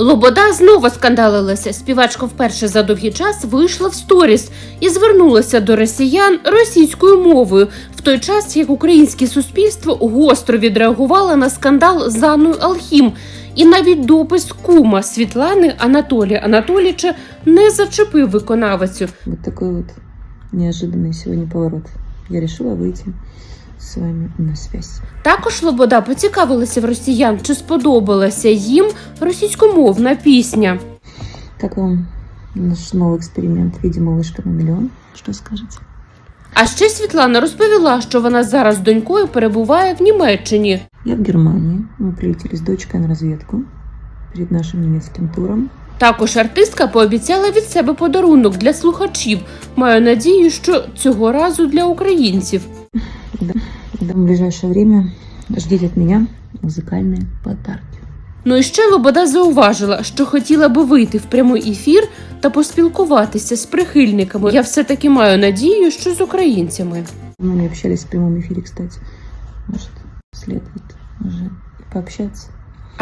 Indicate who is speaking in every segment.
Speaker 1: Лобода знову скандалилася. Співачка вперше за довгий час вийшла в сторіс і звернулася до росіян російською мовою, в той час як українське суспільство гостро відреагувало на скандал з Анною Алхім. І навіть допис кума Світлани Анатолія Анатоліча не зачепив виконавицю.
Speaker 2: Вот такой вот неожиданный сегодня поворот. Я решила выйти с вами на связь.
Speaker 1: Також Лобода поцікавилася в росіян, чи сподобалася їм російськомовна пісня.
Speaker 2: Как вам наш новый эксперимент в виде малышка на миллион? Что скажете?
Speaker 1: А ще Світлана розповіла, що вона зараз з донькою перебуває в Німеччині.
Speaker 2: Я в Германии. Мы прилетели с дочкой на разведку перед нашим немецким туром.
Speaker 1: Також артистка пообіцяла від себе подарунок для слухачів. Маю надію, що цього разу для українців.
Speaker 2: Да. Да, в ближайшее время ждите от меня музыкальные подарки.
Speaker 1: Ну і ще Лобода зауважила, що хотіла би вийти в прямий ефір та поспілкуватися з прихильниками. Я все таки маю надію, що з українцями.
Speaker 2: Ми не общались в прямому ефірі, кстати. Может, слід уже и пообщаться.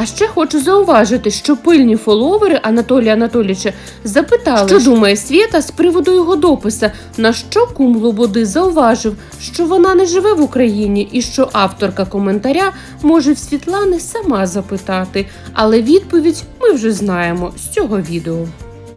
Speaker 1: А ще хочу зауважити, що пильні фоловери Анатолія Анатолійовича запитали, що думає Свєта з приводу його дописа, на що кум Лободи зауважив, що вона не живе в Україні і що авторка коментаря може в Світлани сама запитати. Але відповідь ми вже знаємо з цього відео.